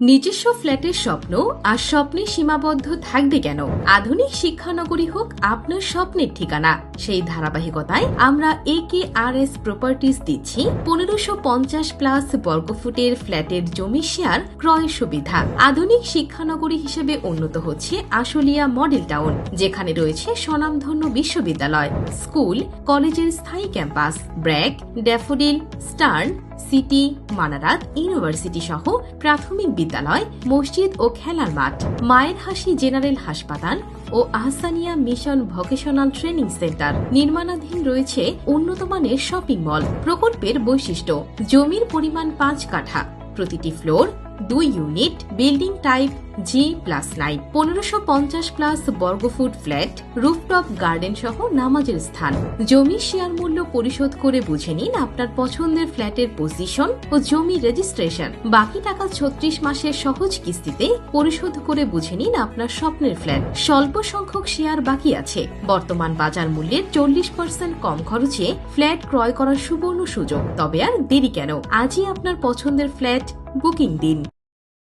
নিজস্ব ফ্ল্যাটের স্বপ্ন আর স্বপ্নে সীমাবদ্ধ থাকবে কেন? আধুনিক শিক্ষানগরী হোক আপনার স্বপ্নের ঠিকানা। সেই ধারাবাহিকতায় আমরা এ কে আর এস প্রপার্টিজ দিচ্ছি। পনেরোশো পঞ্চাশ প্লাস বর্গফুটের ফ্ল্যাটের জমি শেয়ার ক্রয় সুবিধা। আধুনিক শিক্ষানগরী হিসেবে উন্নত হচ্ছে আশুলিয়া মডেল টাউন, যেখানে রয়েছে স্বনামধন্য বিশ্ববিদ্যালয়, স্কুল, কলেজের স্থায়ী ক্যাম্পাস, ব্র্যাক, ড্যাফোডিল, স্টার্ন সিটি, মানারাত, ইউনিভার্সিটি সহ প্রাথমিক বিদ্যালয়, মসজিদ ও খেলার মাঠ, মায়ের হাসি জেনারেল হাসপাতাল ও Ahsania mission vocational training centre. নির্মাণাধীন রয়েছে উন্নতমানের শপিং মল। প্রকল্পের বৈশিষ্ট্য, জমির পরিমাণ পাঁচ কাঠা, প্রতিটি ফ্লোর দুই unit, building type G plus nine পনেরোশো পঞ্চাশ প্লাস বর্গফুট ফ্ল্যাট রুফটপ গার্ডেন সহ নামাজের স্থান। জমির শেয়ার মূল্য পরিশোধ করে বুঝে নিন আপনার পছন্দের ফ্ল্যাটের পজিশন ও জমি রেজিস্ট্রেশন বাকি টাকা ছত্রিশ মাসের সহজ কিস্তিতে পরিশোধ করে বুঝে নিন আপনার স্বপ্নের ফ্ল্যাট স্বল্প সংখ্যক শেয়ার বাকি আছে। বর্তমান বাজার মূল্যের চল্লিশ পার্সেন্ট কম খরচে ফ্ল্যাট ক্রয় করার সুবর্ণ সুযোগ। তবে আর দেরি কেন? আজই আপনার পছন্দের ফ্ল্যাট বুকিং দিন।